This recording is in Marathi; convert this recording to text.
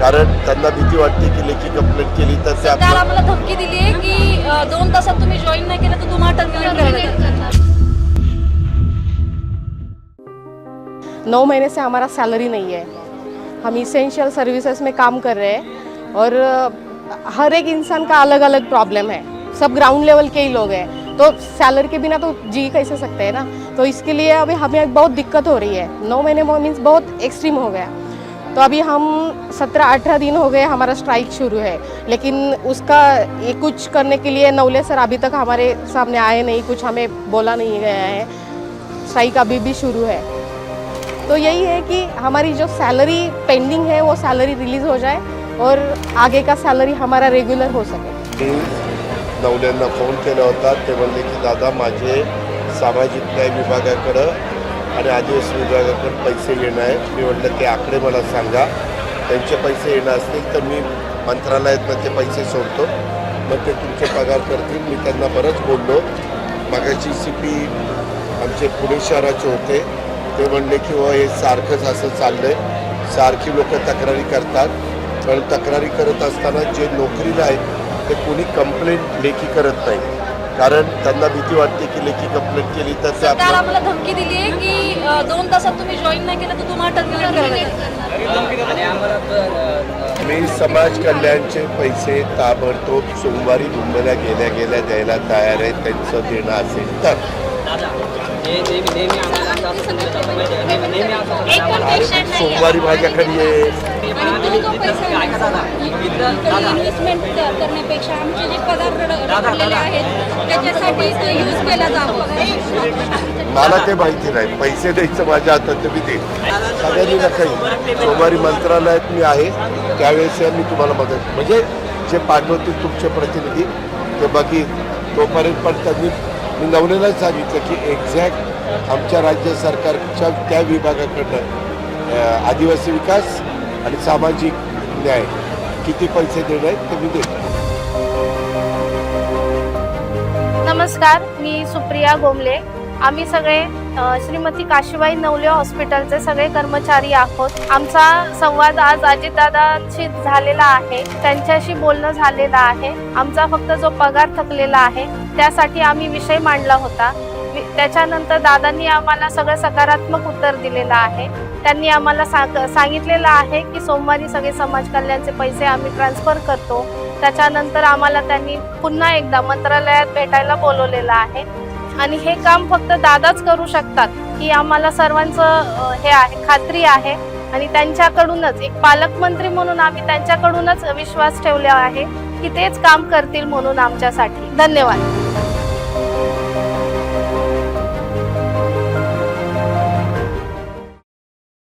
कारण त्यांना भीती वाटते की लेखी कंप्लेंट केली तर ते सरकार आपलं आम्हाला धमकी दिली आहे की अ, दोन तासात तुम्ही जॉईन नाही केलं तर तुम्हाला टर्मिनेट. नौ महीने से हमारा सैलरी नहीं है। हम इसेंशियल सर्विसेज़ में काम कर रहे हैं और अ, हर एक इंसान का अलग अलग प्रॉब्लम है। सब ग्राउंड लेवल के ही लोग हैं। तो सैलरी के बिना तो जी कैसे सकते हैं ना? तो इसके लिए अभी हमें बहुत दिक्कत हो रही है। नौ महीने मीन्स बहुत एक्सट्रीम हो गया। तो अभी हम सत्रह अठारह दिन हो गए, हमारा स्ट्राइक शुरू है। लेकिन उसका ये कुछ करने के लिए नवले सर अभी तक हमारे सामने आए नहीं, कुछ हमें बोला नहीं गया है। स्ट्राइक अभी भी शुरू है। तो यही है कि हमारी जो सैलरी पेंडिंग है, वो सैलरी रिलीज़ हो जाए और आगे का सैलरी हमारा रेगुलर हो सके। मी फ़ोन केला होता, ते म्हणले की, दादा, माझे सामाजिक न्याय विभागाकडं आणि आदिवासी विभागाकडून पैसे येणं आहे. मी म्हटलं ते आकडे मला सांगा. त्यांचे पैसे येणं असतील तर मी मंत्रालयातनं ते पैसे सोडतो. मग ते तुमचे पगार करतील. मी त्यांना बरंच बोललो. मागाची सी पी आमचे पुणे शहराचे होते. ते म्हणले की हो हे सारखंच असं चाललं आहे सारखी लोक तक्रारी करतात. पण तक्रारी करत असताना जे नोकरीला आहेत ते कोणी कंप्लेंट लेखी करत नाही. कारण त्यांना भीती वाटते की लेखी कंप्लेंट केली तर ते सरकार आपलं आम्हाला धमकी दिली आहे की अ, दोन तासात तुम्ही जॉईन नाही केलं तर तुम्हाला टर्मिनेट. मी समाज कल्याणचे पैसे ताबडतोब सोमवारी मुंबईला गेल्या गेल्या द्यायला तयार आहे त्यांचं देणं असेल तर अरे सोमवारी माझ्याकडे ये आणि तो पैसा इन्व्हेस्टमेंट करण्यापेक्षा आमचे जे आहेत त्याच्यासाठी तो यूज केला मला ते माहिती नाही. पैसे द्यायचं माझ्या हातात मी देईन. सगळ्यांनी नका सोमवारी मंत्रालयात मी आहे. त्यावेळेस मी तुम्हाला मदत म्हणजे जे पाठवतील तुमचे प्रतिनिधी ते बाकी तोपर्यंत पण त्यांनी मी नवलेला सांगितलं की एक्झॅक्ट आमच्या राज्य सरकारच्या त्या विभागाकडनं आदिवासी विकास आणि सामाजिक न्याय किती पैसे देणं आहेत ते मी देतो. नमस्कार मी सुप्रिया गोमले. आम्ही सगळे श्रीमती काशीबाई नवले हॉस्पिटलचे सगळे कर्मचारी आहोत. आमचा संवाद आज अजितदादांशी झालेला आहे. त्यांच्याशी बोलणं झालेलं आहे. आमचा फक्त जो पगार थकलेला आहे त्यासाठी आम्ही विषय मांडला होता. वि- त्याच्यानंतर दादांनी आम्हाला सगळं सकारात्मक उत्तर दिलेलं आहे. त्यांनी आम्हाला सांगितलेलं आहे की सोमवारी सगळे समाज कल्याणचे पैसे आम्ही ट्रान्सफर करतो. त्याच्यानंतर आम्हाला त्यांनी पुन्हा एकदा मंत्रालयात भेटायला बोलवलेलं आहे. आणि हे काम फक्त दादाच करू शकतात की आम्हाला सर्वांचं हे आहे खात्री आहे. आणि त्यांच्याकडूनच एक पालकमंत्री म्हणून आम्ही त्यांच्याकडूनच विश्वास ठेवला आहे की तेच काम करतील म्हणून आमच्यासाठी. धन्यवाद.